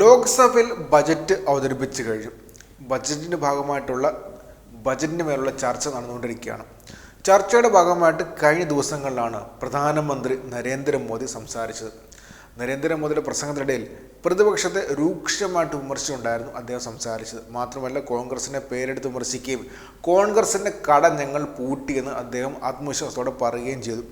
ലോക്സഭയിൽ ബജറ്റ് അവതരിപ്പിച്ചു കഴിഞ്ഞു. ബജറ്റിന്റെ ഭാഗമായിട്ടുള്ള ബജറ്റിന് മേലുള്ള ചർച്ച നടന്നുകൊണ്ടിരിക്കുകയാണ്. ചർച്ചയുടെ ഭാഗമായിട്ട് കഴിഞ്ഞ ദിവസങ്ങളിലാണ് പ്രധാനമന്ത്രി നരേന്ദ്രമോദി സംസാരിച്ചത്. നരേന്ദ്രമോദിയുടെ പ്രസംഗത്തിനിടയിൽ പ്രതിപക്ഷത്തെ രൂക്ഷമായിട്ട് വിമർശിച്ചുണ്ടായിരുന്നു അദ്ദേഹം സംസാരിച്ചത്. മാത്രമല്ല കോൺഗ്രസിനെ പേരെടുത്ത് വിമർശിക്കുകയും കോൺഗ്രസിന്റെ കട ഞങ്ങൾ പൂട്ടിയെന്ന് അദ്ദേഹം ആത്മവിശ്വാസത്തോടെ പറയുകയും ചെയ്തു.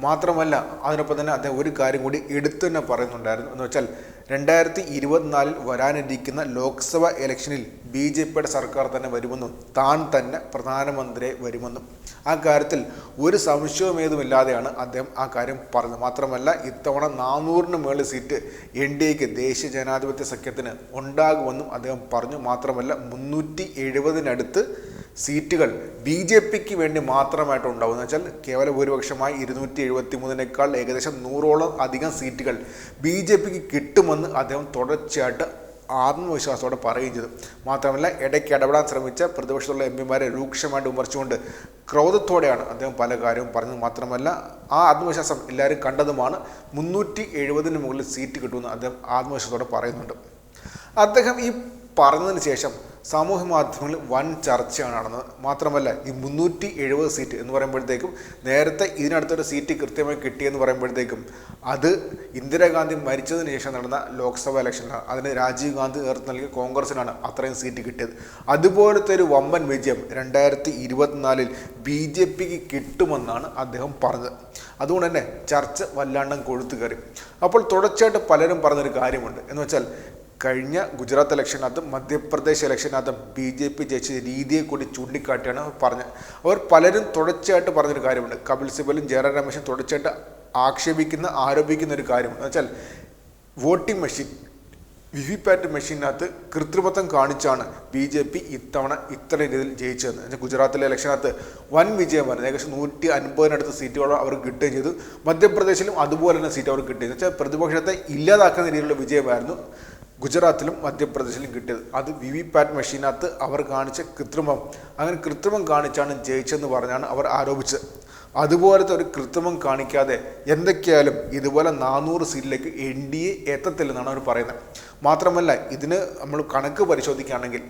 മാത്രമല്ല അതിനൊപ്പം തന്നെ അദ്ദേഹം ഒരു കാര്യം കൂടി എടുത്തു തന്നെ പറയുന്നുണ്ടായിരുന്നു. എന്ന് വെച്ചാൽ രണ്ടായിരത്തി ഇരുപത്തിനാലിൽ വരാനിരിക്കുന്ന ലോക്സഭ ഇലക്ഷനിൽ ബി ജെ പിയുടെ സർക്കാർ തന്നെ വരുമെന്നും താൻ തന്നെ പ്രധാനമന്ത്രിയെ വരുമെന്നും. ആ കാര്യത്തിൽ ഒരു സംശയവും ഏതുമില്ലാതെയാണ് അദ്ദേഹം ആ കാര്യം പറഞ്ഞത്. മാത്രമല്ല ഇത്തവണ നാനൂറിന് മേളിൽ സീറ്റ് എൻ ഡി എക്ക് ദേശീയ ജനാധിപത്യ സഖ്യത്തിന് ഉണ്ടാകുമെന്നും അദ്ദേഹം പറഞ്ഞു. മാത്രമല്ല മുന്നൂറ്റി എഴുപതിനടുത്ത് സീറ്റുകൾ ബി ജെ പിക്ക് വേണ്ടി മാത്രമായിട്ട് ഉണ്ടാവും എന്ന് വെച്ചാൽ കേവല ഭൂരിപക്ഷമായി ഇരുന്നൂറ്റി എഴുപത്തി മൂന്നിനേക്കാൾ ഏകദേശം നൂറോളം അധികം സീറ്റുകൾ ബി ജെ പിക്ക് കിട്ടുമെന്ന് അദ്ദേഹം തുടർച്ചയായിട്ട് ആത്മവിശ്വാസത്തോടെ പറയുകയും ചെയ്തു. മാത്രമല്ല ഇടയ്ക്ക് ഇടപെടാൻ ശ്രമിച്ച പ്രതിപക്ഷത്തുള്ള എം പിമാരെ രൂക്ഷമായിട്ട് വിമർശിച്ചുകൊണ്ട് ക്രോധത്തോടെയാണ് അദ്ദേഹം പല കാര്യവും പറഞ്ഞത്. മാത്രമല്ല ആ ആത്മവിശ്വാസം എല്ലാവരും കണ്ടതുമാണ്. മുന്നൂറ്റി എഴുപതിന് മുകളിൽ സീറ്റ് കിട്ടുമെന്ന് അദ്ദേഹം ആത്മവിശ്വാസത്തോടെ പറയുന്നുണ്ട്. അദ്ദേഹം ഈ പറഞ്ഞതിന് ശേഷം സാമൂഹ്യ മാധ്യമങ്ങളിൽ വൻ ചർച്ചയാണ് നടന്നത്. മാത്രമല്ല ഈ മുന്നൂറ്റി എഴുപത് സീറ്റ് എന്ന് പറയുമ്പോഴത്തേക്കും നേരത്തെ ഇതിനടുത്തൊരു സീറ്റ് കൃത്യമായി കിട്ടിയെന്ന് പറയുമ്പോഴത്തേക്കും അത് ഇന്ദിരാഗാന്ധി മരിച്ചതിന് ശേഷം നടന്ന ലോക്സഭ ഇലക്ഷനിലാണ് അതിന് രാജീവ് ഗാന്ധി നേതൃത്വം നൽകിയ കോൺഗ്രസിനാണ് അത്രയും സീറ്റ് കിട്ടിയത്. അതുപോലത്തെ ഒരു വമ്പൻ വിജയം രണ്ടായിരത്തി ഇരുപത്തിനാലിൽ ബി ജെ പിക്ക് കിട്ടുമെന്നാണ് അദ്ദേഹം പറഞ്ഞത്. അതുകൊണ്ട് തന്നെ ചർച്ച വല്ലാണ്ടം കൊഴുത്തു കയറി അപ്പോൾ തുടർച്ചയായിട്ട് പലരും പറഞ്ഞൊരു കാര്യമുണ്ട്. എന്ന് വെച്ചാൽ കഴിഞ്ഞ ഗുജറാത്ത് ഇലക്ഷനകത്തും മധ്യപ്രദേശ് ഇലക്ഷനകത്തും ബി ജെ പി ജയിച്ച രീതിയെ കൂടി ചൂണ്ടിക്കാട്ടിയാണ് പറഞ്ഞത് അവർ പലരും തുടർച്ചയായിട്ട് പറഞ്ഞൊരു കാര്യമുണ്ട്. കപിൽ സിബലും ജയറാം രമേശും തുടർച്ചയായിട്ട് ആക്ഷേപിക്കുന്ന ആരോപിക്കുന്ന ഒരു കാര്യം എന്ന് വെച്ചാൽ voting machine V V PAT മെഷീനകത്ത് കൃത്രിമത്വം കാണിച്ചാണ് ബി ജെ പി ഇത്തവണ ഇത്ര രീതിയിൽ ജയിച്ചതെന്ന്. എന്നുവെച്ചാൽ ഗുജറാത്തിലെ ഇലക്ഷനകത്ത് വൻ വിജയമായിരുന്നു ഏകദേശം നൂറ്റി അൻപതിനടുത്ത് സീറ്റുകളോ അവർ കിട്ടുകയും ചെയ്തു. മധ്യപ്രദേശിലും അതുപോലെ തന്നെ സീറ്റ് അവർ കിട്ടി എന്ന് വെച്ചാൽ പ്രതിപക്ഷത്തെ ഇല്ലാതാക്കുന്ന രീതിയിലുള്ള വിജയമായിരുന്നു ഗുജറാത്തിലും മധ്യപ്രദേശിലും കിട്ടിയത്. അത് വി വി പാറ്റ് മെഷീനകത്ത് അവർ കാണിച്ച കൃത്രിമം. അങ്ങനെ കൃത്രിമം കാണിച്ചാണ് ജയിച്ചതെന്ന് പറഞ്ഞാണ് അവർ ആരോപിച്ചത്. അതുപോലത്തെ ഒരു കൃത്രിമം കാണിക്കാതെ എന്തൊക്കെയായാലും ഇതുപോലെ നാനൂറ് സീറ്റിലേക്ക് എൻ ഡി എ എത്തത്തില്ലെന്നാണ് അവർ പറയുന്നത്. മാത്രമല്ല ഇതിന് നമ്മൾ കണക്ക് പരിശോധിക്കുകയാണെങ്കിൽ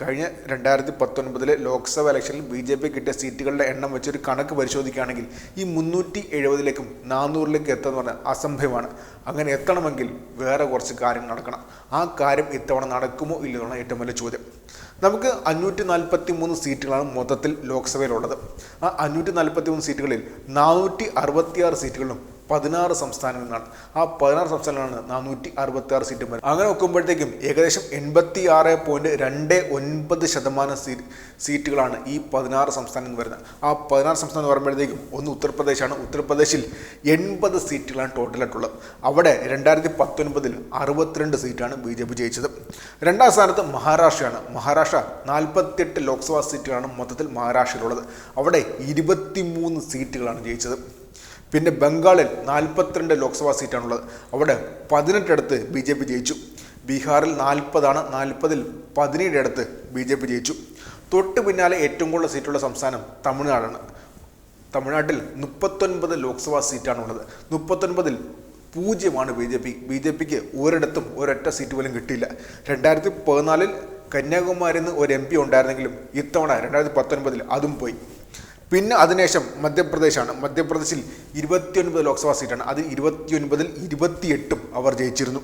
കഴിഞ്ഞ രണ്ടായിരത്തി പത്തൊൻപതിലെ ലോക്സഭ ഇലക്ഷനിൽ ബി ജെ പി കിട്ടിയ സീറ്റുകളുടെ എണ്ണം വെച്ചൊരു കണക്ക് പരിശോധിക്കുകയാണെങ്കിൽ ഈ മുന്നൂറ്റി എഴുപതിലേക്കും നാനൂറിലേക്കും എത്തുക എന്ന് പറഞ്ഞാൽ അസംഭവമാണ്. അങ്ങനെ എത്തണമെങ്കിൽ വേറെ കുറച്ച് കാര്യങ്ങൾ നടക്കണം. ആ കാര്യം ഇത്തവണ നടക്കുമോ ഇല്ലയോ എന്നാണ് ഏറ്റവും വലിയ ചോദ്യം. നമുക്ക് അഞ്ഞൂറ്റി നാൽപ്പത്തി മൂന്ന് സീറ്റുകളാണ് മൊത്തത്തിൽ ലോക്സഭയിലുള്ളത്. ആ അഞ്ഞൂറ്റി നാൽപ്പത്തി മൂന്ന് സീറ്റുകളിൽ നാനൂറ്റി അറുപത്തിയാറ് സീറ്റുകളും പതിനാറ് സംസ്ഥാനങ്ങളാണ് ആ പതിനാറ് സംസ്ഥാനങ്ങളാണ് നാനൂറ്റി അറുപത്തി ആറ് സീറ്റും വരുന്നത് അങ്ങനെ നോക്കുമ്പോഴത്തേക്കും ഏകദേശം എൺപത്തി ആറ് പോയിന്റ് രണ്ട് ഒൻപത് ശതമാനം സീറ്റുകളാണ് ഈ പതിനാറ് സംസ്ഥാനങ്ങൾ വരുന്നത്. ആ പതിനാറ് സംസ്ഥാനം എന്ന് പറയുമ്പോഴത്തേക്കും ഒന്ന് ഉത്തർപ്രദേശാണ്. ഉത്തർപ്രദേശിൽ എൺപത് സീറ്റുകളാണ് ടോട്ടലായിട്ടുള്ളത് അവിടെ രണ്ടായിരത്തി പത്തൊൻപതിൽ അറുപത്തിരണ്ട് സീറ്റാണ് ബി ജെ പി ജയിച്ചത്. രണ്ടാം സ്ഥാനത്ത് മഹാരാഷ്ട്രയാണ്. മഹാരാഷ്ട്ര നാൽപ്പത്തിയെട്ട് ലോക്സഭാ സീറ്റുകളാണ് മൊത്തത്തിൽ മഹാരാഷ്ട്രയിലുള്ളത്. അവിടെ ഇരുപത്തിമൂന്ന് സീറ്റുകളാണ് ജയിച്ചത്. പിന്നെ ബംഗാളിൽ നാൽപ്പത്തിരണ്ട് ലോക്സഭാ സീറ്റാണുള്ളത്. അവിടെ പതിനെട്ടടുത്ത് ബി ജെ പി ജയിച്ചു. ബീഹാറിൽ നാൽപ്പതാണ് നാൽപ്പതിൽ പതിനേഴടുത്ത് ബി ജെ പി ജയിച്ചു. തൊട്ട് പിന്നാലെ ഏറ്റവും കൂടുതൽ സീറ്റുള്ള സംസ്ഥാനം തമിഴ്നാടാണ്. തമിഴ്നാട്ടിൽ മുപ്പത്തൊൻപത് ലോക്സഭാ സീറ്റാണുള്ളത്. മുപ്പത്തൊൻപതിൽ പൂജ്യമാണ് B J P. B J പിക്ക് ഒരിടത്തും ഒരൊറ്റ സീറ്റ് പോലും കിട്ടിയില്ല. രണ്ടായിരത്തി പതിനാലിൽ കന്യാകുമാരിയിൽ നിന്ന് ഒരു എം പി ഉണ്ടായിരുന്നെങ്കിലും ഇത്തവണ രണ്ടായിരത്തി പത്തൊൻപതിൽ അതും പോയി. പിന്നെ അതിനുശേഷം മധ്യപ്രദേശാണ്. മധ്യപ്രദേശിൽ ഇരുപത്തിയൊൻപത് ലോക്സഭാ സീറ്റാണ്. അതിൽ ഇരുപത്തിയൊൻപതിൽ ഇരുപത്തിയെട്ടും അവർ ജയിച്ചിരുന്നു.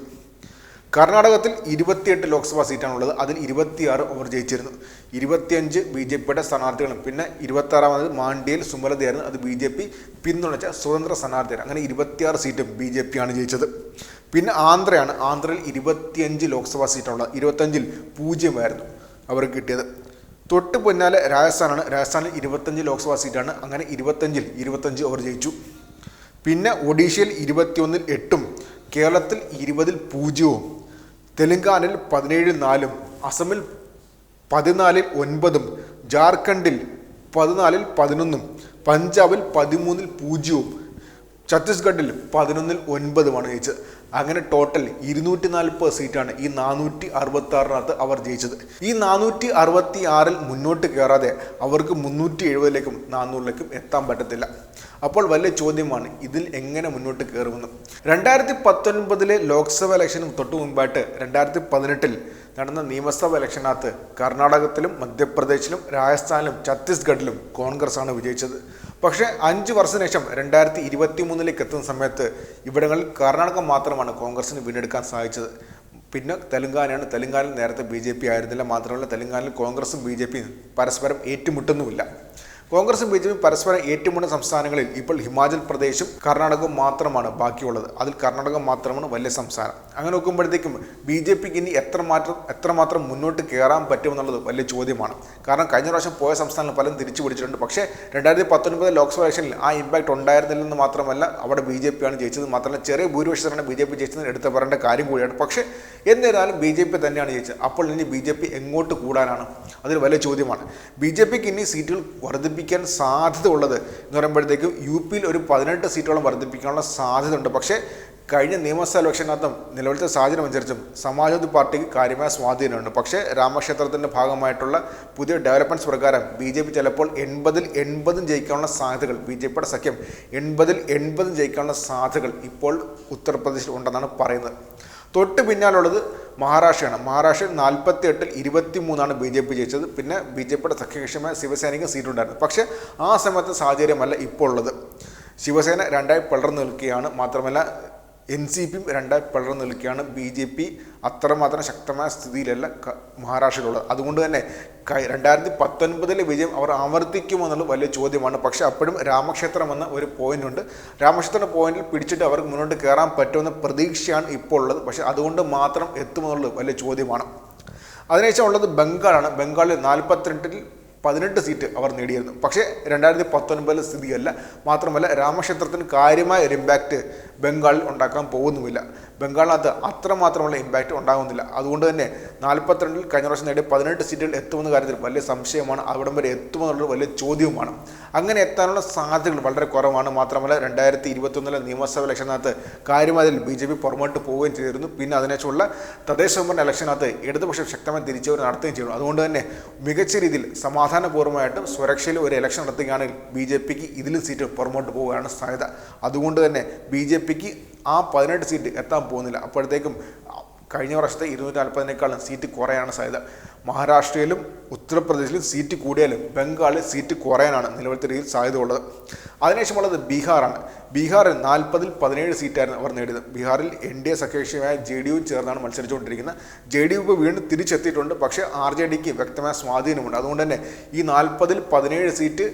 കർണാടകത്തിൽ ഇരുപത്തിയെട്ട് ലോക്സഭാ സീറ്റാണുള്ളത്. അതിൽ ഇരുപത്തിയാറ് അവർ ജയിച്ചിരുന്നു. ഇരുപത്തിയഞ്ച് ബി ജെ പിയുടെ സ്ഥാനാർത്ഥികളും പിന്നെ ഇരുപത്താറാമത് മാണ്ഡ്യയിൽ സുമലതയായിരുന്നു. അത് ബി ജെ പി പിന്തുണച്ച സ്വതന്ത്ര സ്ഥാനാർത്ഥിയാണ്. അങ്ങനെ ഇരുപത്തിയാറ് സീറ്റും ബി ജെ പിയാണ് ജയിച്ചത്. പിന്നെ ആന്ധ്രയാണ്. ആന്ധ്രയിൽ ഇരുപത്തിയഞ്ച് ലോക്സഭാ സീറ്റാണുള്ളത്. ഇരുപത്തഞ്ചിൽ പൂജ്യമായിരുന്നു അവർക്ക് കിട്ടിയത്. തൊട്ട് പിന്നാലെ രാജസ്ഥാനാണ്. രാജസ്ഥാനിൽ ഇരുപത്തഞ്ച് ലോക്സഭാ സീറ്റാണ്. അങ്ങനെ ഇരുപത്തഞ്ചിൽ ഇരുപത്തഞ്ച് അവർ ജയിച്ചു. പിന്നെ ഒഡീഷയിൽ ഇരുപത്തിയൊന്നിൽ എട്ടും കേരളത്തിൽ ഇരുപതിൽ പൂജ്യവും തെലുങ്കാനയിൽ പതിനേഴിൽ നാലും അസമിൽ പതിനാലിൽ ഒൻപതും ജാർഖണ്ഡിൽ പതിനാലിൽ പതിനൊന്നും പഞ്ചാബിൽ പതിമൂന്നിൽ പൂജ്യവും ഛത്തീസ്ഗഡിൽ പതിനൊന്നിൽ ഒൻപതുമാണ് ജയിച്ചത്. അങ്ങനെ ടോട്ടൽ ഇരുന്നൂറ്റി നാൽപ്പത് സീറ്റാണ് ഈ നാനൂറ്റി അറുപത്തി ആറിനകത്ത് അവർ ജയിച്ചത്. ഈ നാനൂറ്റി അറുപത്തി ആറിൽ മുന്നോട്ട് കയറാതെ അവർക്ക് മുന്നൂറ്റി എഴുപതിലേക്കും നാനൂറിലേക്കും എത്താൻ പറ്റത്തില്ല. അപ്പോൾ വലിയ ചോദ്യമാണ് ഇതിൽ എങ്ങനെ മുന്നോട്ട് കയറുമെന്ന് രണ്ടായിരത്തി പത്തൊൻപതിലെ ലോക്സഭ ഇലക്ഷനും തൊട്ടു മുമ്പായിട്ട് രണ്ടായിരത്തി പതിനെട്ടിൽ നടന്ന നിയമസഭ ഇലക്ഷനകത്ത് കർണാടകത്തിലും മധ്യപ്രദേശിലും രാജസ്ഥാനിലും ഛത്തീസ്ഗഡിലും കോൺഗ്രസ് ആണ് വിജയിച്ചത്. പക്ഷേ അഞ്ച് വർഷത്തിന് ശേഷം രണ്ടായിരത്തി ഇരുപത്തി മൂന്നിലേക്ക് എത്തുന്ന സമയത്ത് ഇവിടങ്ങളിൽ കർണാടകം മാത്രമാണ് കോൺഗ്രസിന് വീണ്ടെടുക്കാൻ സാധിച്ചത്. പിന്നെ തെലുങ്കാനയാണ്. തെലുങ്കാനയിൽ നേരത്തെ ബി ജെ പി ആയിരുന്നില്ല. മാത്രമല്ല തെലുങ്കാനയിൽ കോൺഗ്രസും ബി ജെ പിയും പരസ്പരം ഏറ്റുമുട്ടുന്നുമില്ല. കോൺഗ്രസും ബി ജെ പിയും പരസ്പരം ഏറ്റുമുട്ടുന്ന സംസ്ഥാനങ്ങളിൽ ഇപ്പോൾ ഹിമാചൽ പ്രദേശും കർണാടകവും മാത്രമാണ് ബാക്കിയുള്ളത്. അതിൽ കർണാടകം മാത്രമാണ് വലിയ സംസ്ഥാനം. അങ്ങനെ നോക്കുമ്പോഴത്തേക്കും ബി ജെ പിക്ക് ഇനി എത്രമാത്രം എത്രമാത്രം മുന്നോട്ട് കയറാൻ പറ്റുമെന്നുള്ളത് വലിയ ചോദ്യമാണ്. കാരണം കഴിഞ്ഞ പ്രാവശ്യം പോയ സംസ്ഥാനങ്ങൾ പലരും തിരിച്ചു പിടിച്ചിട്ടുണ്ട്. പക്ഷേ രണ്ടായിരത്തി പത്തൊൻപത് ലോക്സഭ ഇലക്ഷനിൽ ആ ഇമ്പാക്ട് ഉണ്ടായിരുന്നില്ലെന്ന് മാത്രമല്ല അവിടെ ബി ജെ പിയാണ് ജയിച്ചത് മാത്രമല്ല. ചെറിയ ഭൂരിപക്ഷത്തിലാണ് ബി ജെ പി ജയിച്ചത് എടുത്ത് പറയേണ്ട കാര്യം കൂടിയാണ്. പക്ഷേ എന്നിരുന്നാലും ബി ജെ പി തന്നെയാണ് ജയിച്ചത്. അപ്പോൾ ഇനി ബി ജെ പി എങ്ങോട്ട് കൂടാനാണ്? അതൊരു വലിയ ചോദ്യമാണ്. ബി ജെ പിക്ക് ഇനി സീറ്റുകൾ വർദ്ധിപ്പിക്കാൻ സാധ്യത ഉള്ളത് എന്ന് പറയുമ്പോഴത്തേക്കും യു പിയിൽ ഒരു പതിനെട്ട് സീറ്റോളം വർദ്ധിപ്പിക്കാനുള്ള സാധ്യത ഉണ്ട് പക്ഷേ കഴിഞ്ഞ നിയമസഭാ ഇലക്ഷനകത്തും നിലവിലത്തെ സാഹചര്യം അനുസരിച്ചും സമാജ്വാദി പാർട്ടിക്ക് കാര്യമായ സ്വാധീനമുണ്ട്. പക്ഷേ രാമക്ഷേത്രത്തിന്റെ ഭാഗമായിട്ടുള്ള പുതിയ ഡെവലപ്മെന്റ്സ് പ്രകാരം ബി ജെ പി ചിലപ്പോൾ എൺപതിൽ എൺപതും ജയിക്കാനുള്ള സാധ്യതകൾ ബി ജെ പിയുടെ സഖ്യം എൺപതിൽ എൺപതും ജയിക്കാനുള്ള സാധ്യതകൾ ഇപ്പോൾ ഉത്തർപ്രദേശിൽ ഉണ്ടെന്നാണ് പറയുന്നത്. തൊട്ട് പിന്നാലുള്ളത് മഹാരാഷ്ട്രയാണ്. മഹാരാഷ്ട്രയിൽ നാൽപ്പത്തി എട്ടിൽ ഇരുപത്തി മൂന്നാണ് ബി ജെ പി ജയിച്ചത്. പിന്നെ ബി ജെ പിയുടെ സഖ്യകക്ഷിയുമായ ശിവസേനയ്ക്ക് സീറ്റുണ്ടായിരുന്നു. പക്ഷേ ആ സമയത്തെ സാഹചര്യമല്ല ഇപ്പോൾ ഉള്ളത് ശിവസേന രണ്ടായി പിളർന്നു നിൽക്കുകയാണ്. മാത്രമല്ല എൻ സി പിയും രണ്ടായി പിളർന്നു നിൽക്കുകയാണ് ബി ജെ പി അത്രമാത്രം ശക്തമായ സ്ഥിതിയിലല്ല മഹാരാഷ്ട്രയിലുള്ളത്. അതുകൊണ്ട് തന്നെ രണ്ടായിരത്തി പത്തൊൻപതിലെ വിജയം അവർ ആവർത്തിക്കുമോ എന്നുള്ളത് വലിയ ചോദ്യമാണ്. പക്ഷേ അപ്പോഴും രാമക്ഷേത്രം എന്ന ഒരു പോയിന്റ് ഉണ്ട് രാമക്ഷേത്ര പോയിന്റിൽ പിടിച്ചിട്ട് അവർക്ക് മുന്നോട്ട് കയറാൻ പറ്റുമെന്ന പ്രതീക്ഷയാണ് ഇപ്പോൾ ഉള്ളത്. പക്ഷേ അതുകൊണ്ട് മാത്രം എത്തുമെന്നുള്ളത് വലിയ ചോദ്യമാണ്. അതിനുശേഷം ഉള്ളത് ബംഗാളാണ്. ബംഗാളിൽ നാൽപ്പത്തിരണ്ടിൽ പതിനെട്ട് സീറ്റ് അവർ നേടിയിരുന്നു. പക്ഷേ രണ്ടായിരത്തി പത്തൊൻപതിലെ സ്ഥിതിയല്ല. മാത്രമല്ല രാമക്ഷേത്രത്തിന് കാര്യമായ ഒരു ഇമ്പാക്റ്റ് ബംഗാളിൽ ഉണ്ടാക്കാൻ പോകുന്നുമില്ല. ബംഗാളിനകത്ത് അത്രമാത്രമുള്ള ഇമ്പാക്റ്റ് ഉണ്ടാകുന്നില്ല. അതുകൊണ്ട് തന്നെ നാൽപ്പത്തിരണ്ടിൽ കഴിഞ്ഞ പ്രാവശ്യം നേടിയ പതിനെട്ട് സീറ്റുകൾ എത്തുമെന്ന കാര്യത്തിൽ വലിയ സംശയമാണ്. അവിടം വരെ എത്തുമെന്നുള്ളത് വലിയ ചോദ്യവുമാണ്. അങ്ങനെ എത്താനുള്ള സാധ്യതകൾ വളരെ കുറവാണ്. മാത്രമല്ല രണ്ടായിരത്തി ഇരുപത്തൊന്നിലെ നിയമസഭ ഇലക്ഷനകത്ത് കാര്യമായതിൽ ബി ജെ പി പുറമോട്ട് പോവുകയും ചെയ്തിരുന്നു. പിന്നെ അതിനെച്ചുള്ള തദ്ദേശ ഭരണ ഇലക്ഷനകത്ത് ഇടതുപക്ഷം ശക്തമായി തിരിച്ചുവരവ് നടത്തുകയും ചെയ്യുന്നു അതുകൊണ്ട് തന്നെ മികച്ച രീതിയിൽ സമാധാനപൂർവമായിട്ടും സുരക്ഷയിൽ ഒരു ഇലക്ഷൻ നടത്തുകയാണെങ്കിൽ ബി ജെ പിക്ക് ഇതിലും സീറ്റ് പുറമോട്ട് പോവുകയാണ് സാധ്യത. അതുകൊണ്ട് തന്നെ ബി ജെ പിക്ക് ആ പതിനെട്ട് സീറ്റ് എത്താൻ പോകുന്നില്ല. അപ്പോഴത്തേക്കും കഴിഞ്ഞ വർഷത്തെ ഇരുന്നൂറ്റി നാൽപ്പതിനേക്കാളും സീറ്റ് കുറയാണ് സാധ്യത. മഹാരാഷ്ട്രയിലും ഉത്തർപ്രദേശിലും സീറ്റ് കൂടിയാലും ബംഗാളിൽ സീറ്റ് കുറയാനാണ് നിലവിലത്തെ രീതിയിൽ സാധ്യത ഉള്ളത് അതിനുശേഷമുള്ളത് ബീഹാറാണ്. ബീഹാറിൽ നാൽപ്പതിൽ പതിനേഴ് സീറ്റായിരുന്നു അവർ നേടിയത്. ബീഹാറിൽ എൻ ഡി എ സഖ്യകക്ഷിയായ ജെ ഡി യു ചേർന്നാണ് മത്സരിച്ചുകൊണ്ടിരിക്കുന്നത്. ജെ ഡി യു ഇപ്പോൾ വീണ്ടും തിരിച്ചെത്തിയിട്ടുണ്ട്. പക്ഷേ ആർ ജെ ഡിക്ക് വ്യക്തമായ സ്വാധീനമുണ്ട്. അതുകൊണ്ട് തന്നെ ഈ നാൽപ്പതിൽ പതിനേഴ് സീറ്റ്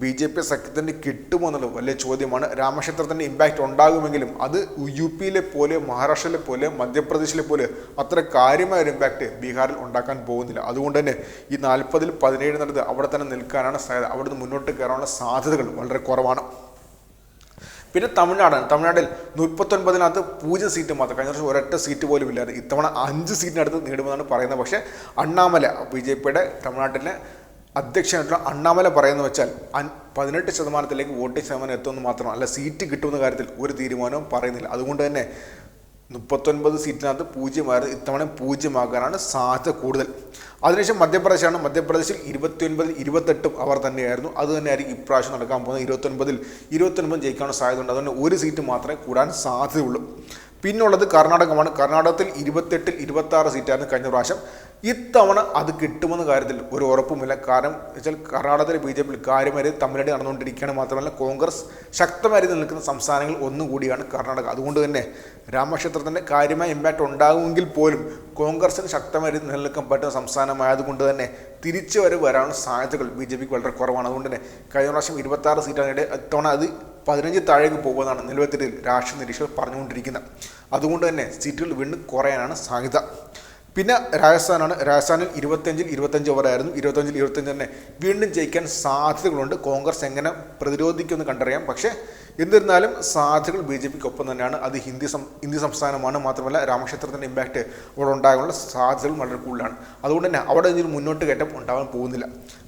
ബി ജെ പി സഖ്യത്തിന് കിട്ടുമോ എന്നുള്ളത് വലിയ ചോദ്യമാണ്. രാമക്ഷേത്രത്തിന്റെ ഇമ്പാക്റ്റ് ഉണ്ടാകുമെങ്കിലും അത് യു പിയിലെ പോലെ മഹാരാഷ്ട്രയിലെ പോലെ മധ്യപ്രദേശിലെ പോലെ അത്ര കാര്യമായ ഒരു ഇമ്പാക്റ്റ് ബീഹാറിൽ ഉണ്ടാക്കാൻ പോകുന്നില്ല. അതുകൊണ്ട് തന്നെ ഈ നാൽപ്പതിൽ പതിനേഴ് നടത്ത് അവിടെ തന്നെ നിൽക്കാനാണ് സാധ്യത. അവിടുന്ന് മുന്നോട്ട് കയറാനുള്ള സാധ്യതകൾ വളരെ കുറവാണ്. പിന്നെ തമിഴ്നാടാണ്. തമിഴ്നാട്ടിൽ മുപ്പത്തൊൻപതിനകത്ത് പൂജ്യം സീറ്റ് മാത്രം. കഴിഞ്ഞ വർഷം ഒരൊറ്റ സീറ്റ് പോലും ഇല്ലായിരുന്നു. ഇത്തവണ അഞ്ച് സീറ്റിനടുത്ത് നേടുമെന്നാണ് പറയുന്നത്. പക്ഷേ അണ്ണാമല ബി ജെ പിയുടെ തമിഴ്നാട്ടിലെ അധ്യക്ഷനായിട്ടുള്ള അണ്ണാമല പറയുന്ന വെച്ചാൽ പതിനെട്ട് ശതമാനത്തിലേക്ക് വോട്ടിംഗ് ശതമാനം എത്തുമെന്ന് മാത്രം അല്ല സീറ്റ് കിട്ടുമെന്ന കാര്യത്തിൽ ഒരു തീരുമാനവും പറയുന്നില്ല. അതുകൊണ്ട് തന്നെ മുപ്പത്തൊൻപത് സീറ്റിനകത്ത് പൂജ്യമായിരുന്നു ഇത്തവണ പൂജ്യമാകാനാണ് സാധ്യത കൂടുതൽ. അതിനുശേഷം മധ്യപ്രദേശാണ്. മധ്യപ്രദേശിൽ ഇരുപത്തിയൊൻപതിൽ ഇരുപത്തെട്ടും അവർ തന്നെയായിരുന്നു. അത് തന്നെയായിരിക്കും ഇപ്രാവശ്യം നടക്കാൻ പോകുന്നത്. ഇരുപത്തൊൻപതിൽ ഇരുപത്തൊൻപത് ജയിക്കാനുള്ള സാധ്യത ഉണ്ട്. അതുകൊണ്ട് ഒരു സീറ്റ് മാത്രമേ കൂടാൻ സാധ്യതയുള്ളൂ. പിന്നുള്ളത് കർണാടകമാണ്. കർണാടകത്തിൽ ഇരുപത്തെട്ടിൽ ഇരുപത്തി ആറ് സീറ്റായിരുന്നു കഴിഞ്ഞ പ്രാവശ്യം. ഇത്തവണ അത് കിട്ടുമെന്ന കാര്യത്തിൽ ഒരു ഉറപ്പുമില്ല. കാരണം വെച്ചാൽ കർണാടകത്തിലെ ബി ജെ പിയിൽ കാര്യമായി തമ്മിലടി നടന്നുകൊണ്ടിരിക്കുകയാണ് മാത്രമല്ല കോൺഗ്രസ് ശക്തമായി നിൽക്കുന്ന സംസ്ഥാനങ്ങൾ ഒന്നുകൂടിയാണ് കർണാടക. അതുകൊണ്ട് തന്നെ രാമക്ഷേത്രത്തിന്റെ കാര്യമായ ഇമ്പാക്റ്റ് ഉണ്ടാകുമെങ്കിൽ പോലും കോൺഗ്രസിന് ശക്തമായി നിലനിൽക്കാൻ പറ്റുന്ന സംസ്ഥാനമായതുകൊണ്ട് തന്നെ തിരിച്ചു വരെ വരാനുള്ള സാധ്യതകൾ ബി ജെ പിക്ക് വളരെ കുറവാണ്. അതുകൊണ്ട് തന്നെ കഴിഞ്ഞ പ്രാവശ്യം ഇരുപത്താറ് സീറ്റാണ് ഇത്തവണ അത് പതിനഞ്ച് താഴേക്ക് പോകുമെന്നാണ് നിലവത്തിൽ രാഷ്ട്രീയ നിരീക്ഷകർ പറഞ്ഞുകൊണ്ടിരിക്കുന്നത്. അതുകൊണ്ട് തന്നെ സീറ്റുകൾ വീണ്ടും കുറയാനാണ് സാധ്യത. പിന്നെ രാജസ്ഥാനാണ്. രാജസ്ഥാനിൽ ഇരുപത്തഞ്ചിൽ ഇരുപത്തഞ്ച് ഓവറായിരുന്നു ഇരുപത്തഞ്ചിൽ ഇരുപത്തഞ്ച് തന്നെ വീണ്ടും ജയിക്കാൻ സാധ്യതകളുണ്ട്. കോൺഗ്രസ് എങ്ങനെ പ്രതിരോധിക്കുമെന്ന് കണ്ടറിയാം. പക്ഷേ എന്നിരുന്നാലും സാധ്യതകൾ ബി ജെ പിക്ക് ഒപ്പം തന്നെയാണ്. അത് ഹിന്ദി സം ഹിന്ദി സംസ്ഥാനമാണ്. മാത്രമല്ല രാമക്ഷേത്രത്തിന്റെ ഇമ്പാക്റ്റ് അവിടെ ഉണ്ടാകാനുള്ള സാധ്യതകൾ വളരെ കൂടുതലാണ്. അതുകൊണ്ട് തന്നെ അവിടെ ഇതിൽ മുന്നോട്ട് കയറ്റം ഉണ്ടാകാൻ പോകുന്നില്ല.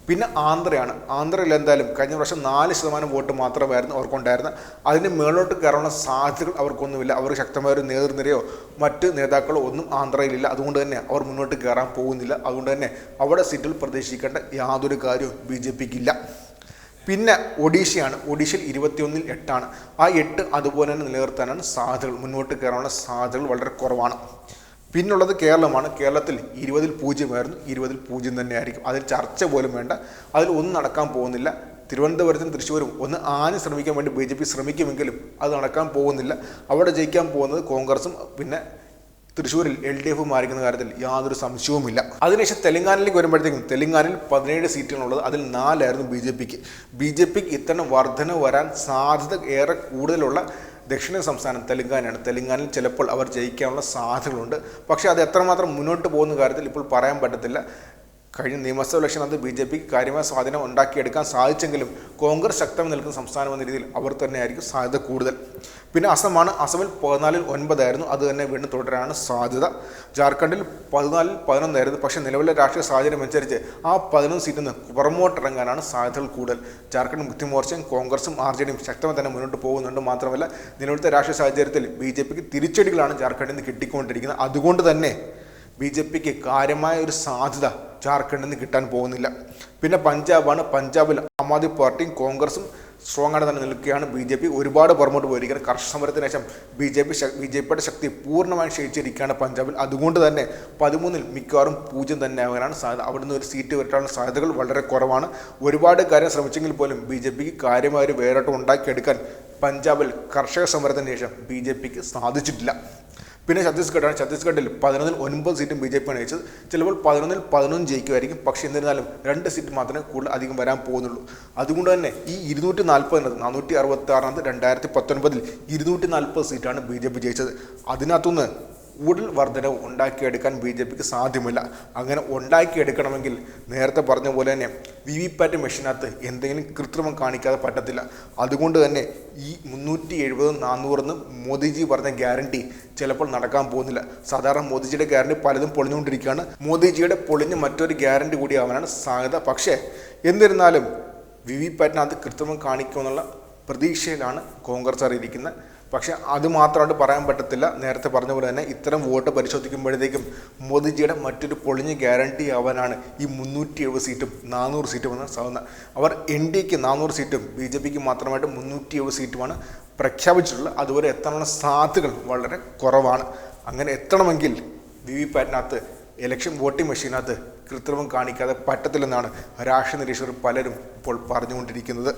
പിന്നെ ആന്ധ്രയാണ്. ആന്ധ്രയിൽ എന്തായാലും കഴിഞ്ഞ പ്രാവശ്യം നാല് ശതമാനം വോട്ട് മാത്രമായിരുന്നു അവർക്കുണ്ടായിരുന്നത്. അതിന് മേളോട്ട് കയറാനുള്ള സാധ്യതകൾ അവർക്കൊന്നുമില്ല. അവർ ശക്തമായ ഒരു നേതൃനിരയോ മറ്റ് നേതാക്കളോ ഒന്നും ആന്ധ്രയിലില്ല. അതുകൊണ്ട് തന്നെ അവർ മുന്നോട്ട് കയറാൻ പോകുന്നില്ല. അതുകൊണ്ട് തന്നെ അവിടെ സീറ്റിൽ പ്രതീക്ഷിക്കേണ്ട യാതൊരു കാര്യവും ബി ജെ പിക്കില്ല. പിന്നെ ഒഡീഷയാണ്. ഒഡീഷയിൽ ഇരുപത്തിയൊന്നിൽ എട്ടാണ്. ആ എട്ട് അതുപോലെ തന്നെ നിലനിർത്താനാണ് സാധ്യതകൾ. മുന്നോട്ട് കയറാനുള്ള സാധ്യതകൾ വളരെ കുറവാണ്. പിന്നുള്ളത് കേരളമാണ്. കേരളത്തിൽ ഇരുപതിൽ പൂജ്യമായിരുന്നു. ഇരുപതിൽ പൂജ്യം തന്നെയായിരിക്കും. അതിൽ ചർച്ച പോലും വേണ്ട. അതിൽ ഒന്നും നടക്കാൻ പോകുന്നില്ല. തിരുവനന്തപുരത്തും തൃശ്ശൂരും ഒന്ന് ആഞ്ഞ് ശ്രമിക്കാൻ വേണ്ടി ബി ജെ പി ശ്രമിക്കുമെങ്കിലും അത് നടക്കാൻ പോകുന്നില്ല. അവിടെ ജയിക്കാൻ പോകുന്നത് കോൺഗ്രസും പിന്നെ തൃശ്ശൂരിൽ എൽ ഡി എഫ് മാറിക്കുന്ന കാര്യത്തിൽ യാതൊരു സംശയവുമില്ല. അതിനുശേഷം തെലങ്കാനയിലേക്ക് വരുമ്പോഴത്തേക്കും തെലങ്കാനയിൽ പതിനേഴ് സീറ്റുകളുള്ളത് അതിൽ നാലായിരുന്നു ബി ജെ പിക്ക്. ബി ജെ പിക്ക് ഇത്തരം വർധന വരാൻ സാധ്യത ഏറെ കൂടുതലുള്ള ദക്ഷിണ സംസ്ഥാനം തെലങ്കാനയാണ്. തെലങ്കാനയിൽ ചിലപ്പോൾ അവർ ജയിക്കാനുള്ള സാധ്യതകളുണ്ട്. പക്ഷേ അത് എത്രമാത്രം മുന്നോട്ട് പോകുന്ന കാര്യത്തിൽ ഇപ്പോൾ പറയാൻ പറ്റത്തില്ല. കഴിഞ്ഞ നിയമസഭ അത് ബി ജെ പിക്ക് കാര്യമായ സ്വാധീനം ഉണ്ടാക്കിയെടുക്കാൻ സാധിച്ചെങ്കിലും കോൺഗ്രസ് ശക്തമായി നിൽക്കുന്ന സംസ്ഥാനം എന്ന രീതിയിൽ അവർ തന്നെയായിരിക്കും സാധ്യത കൂടുതൽ. പിന്നെ അസമാണ് അസമിൽ പതിനാലിൽ ഒൻപതായിരുന്നു അത് തന്നെ വീണ്ടും തുടരാനാണ് സാധ്യത. ജാർഖണ്ഡിൽ പതിനാലിൽ പതിനൊന്നായിരുന്നു പക്ഷേ നിലവിലെ രാഷ്ട്രീയ സാഹചര്യം അനുസരിച്ച് ആ പതിനൊന്ന് സീറ്റിൽ നിന്ന് പുറമോട്ടിറങ്ങാനാണ് സാധ്യതകൾ കൂടുതൽ. ജാർഖണ്ഡ് മുക്തി മോർച്ചയും കോൺഗ്രസും ആർ ജെ ഡിയും ശക്തമായി തന്നെ മുന്നോട്ട് പോകുന്നുണ്ട് മാത്രമല്ല നിലവിലത്തെ രാഷ്ട്രീയ സാഹചര്യത്തിൽ ബി ജെ പിക്ക് തിരിച്ചടികളാണ് ജാർഖണ്ഡിൽ നിന്ന് കിട്ടിക്കൊണ്ടിരിക്കുന്നത്. അതുകൊണ്ട് തന്നെ ബി ജെ പിക്ക് കാര്യമായ ഒരു സാധ്യത ജാർഖണ്ഡിൽ നിന്ന് കിട്ടാൻ പോകുന്നില്ല. പിന്നെ പഞ്ചാബാണ്. പഞ്ചാബിൽ ആം ആദ്മി പാർട്ടിയും കോൺഗ്രസും സ്ട്രോങ് ആയിട്ട് തന്നെ നിൽക്കുകയാണ്. ബി ജെ പി ഒരുപാട് പുറമോട്ട് പോയിരിക്കുകയാണ്. കർഷക സമരത്തിന് ശേഷം B J P B J പിയുടെ ശക്തി പൂർണമായും ക്ഷയിച്ചിരിക്കുകയാണ് പഞ്ചാബിൽ. അതുകൊണ്ട് തന്നെ പതിമൂന്നിൽ മിക്കവാറും പൂജ്യം തന്നെ ആകാനാണ് സാധ്യത. അവിടുന്ന് ഒരു സീറ്റ് വരട്ടാനുള്ള സാധ്യതകൾ വളരെ കുറവാണ്. ഒരുപാട് കാര്യം ശ്രമിച്ചെങ്കിൽ പോലും ബി ജെ പിക്ക് കാര്യമായ ഒരു വേരോട്ടം ഉണ്ടാക്കിയെടുക്കാൻ പഞ്ചാബിൽ കർഷക സമരത്തിന് ശേഷം ബി ജെ പിക്ക് സാധിച്ചിട്ടില്ല. പിന്നെ ഛത്തീസ്ഗഡാണ്. ഛത്തീസ്ഗഡിൽ പതിനൊന്നിൽ ഒൻപത് സീറ്റും ബി ജെ പിയാണ് ജയിച്ചത്. ചിലപ്പോൾ പതിനൊന്നിൽ പതിനൊന്ന് ജയിക്കുമായിരിക്കും. പക്ഷേ എന്നിരുന്നാലും രണ്ട് സീറ്റ് മാത്രമേ കൂടുതൽ അധികം വരാൻ പോകുന്നുള്ളൂ. അതുകൊണ്ട് തന്നെ ഈ ഇരുന്നൂറ്റി നാൽപ്പതിനത് നാനൂറ്റി അറുപത്തി ആറിനകത്ത് രണ്ടായിരത്തി പത്തൊൻപതിൽ ഇരുന്നൂറ്റി നാൽപ്പത് സീറ്റാണ് ബി ജെ പി ജയിച്ചത്. അതിനകത്തുനിന്ന് കൂടുതൽ വർധനവ് ഉണ്ടാക്കിയെടുക്കാൻ ബി ജെ പിക്ക് സാധ്യമല്ല. അങ്ങനെ ഉണ്ടാക്കിയെടുക്കണമെങ്കിൽ നേരത്തെ പറഞ്ഞ പോലെ തന്നെ വി വി പാറ്റ് മെഷീനകത്ത് എന്തെങ്കിലും കൃത്രിമം കാണിക്കാതെ പറ്റത്തില്ല. അതുകൊണ്ട് തന്നെ ഈ മുന്നൂറ്റി എഴുപത് നാനൂറെന്ന് മോദിജി പറഞ്ഞ ഗ്യാരണ്ടി ചിലപ്പോൾ നടക്കാൻ പോകുന്നില്ല. സാധാരണ മോദിജിയുടെ ഗ്യാരണ്ടി പലതും പൊളിഞ്ഞുകൊണ്ടിരിക്കുകയാണ്. മോദിജിയുടെ പൊളിഞ്ഞ മറ്റൊരു ഗ്യാരണ്ടി കൂടി ആവാനാണ് സാധ്യത. പക്ഷേ എന്നിരുന്നാലും വി വി പാറ്റിനകത്ത് കൃത്രിമം കാണിക്കുമെന്നുള്ള പ്രതീക്ഷയിലാണ് കോൺഗ്രസ് അറിയിരിക്കുന്നത് പക്ഷേ അത് മാത്രമായിട്ട് പറയാൻ പറ്റത്തില്ല. നേരത്തെ പറഞ്ഞ പോലെ തന്നെ ഇത്തരം വോട്ട് പരിശോധിക്കുമ്പോഴത്തേക്കും മോദിജിയുടെ മറ്റൊരു പൊളിഞ്ഞ് ഗ്യാരണ്ടി ആവാനാണ് ഈ മുന്നൂറ്റി എഴുപത് സീറ്റും നാനൂറ് സീറ്റും എന്ന സാധന അവർ എൻ ഡി എക്ക് നാനൂറ് സീറ്റും ബി ജെ പിക്ക് മാത്രമായിട്ട് മുന്നൂറ്റി എഴുപത് സീറ്റുമാണ് പ്രഖ്യാപിച്ചിട്ടുള്ളത്. അതുപോലെ എത്താനുള്ള സാധ്യതകൾ വളരെ കുറവാണ്. അങ്ങനെ എത്തണമെങ്കിൽ വി വി പാറ്റിനകത്ത് ഇലക്ഷൻ വോട്ടിംഗ് മെഷീനകത്ത് കൃത്രിമം കാണിക്കാതെ പറ്റത്തില്ലെന്നാണ് രാഷ്ട്രീയ നിരീക്ഷകർ പലരും ഇപ്പോൾ പറഞ്ഞുകൊണ്ടിരിക്കുന്നത്.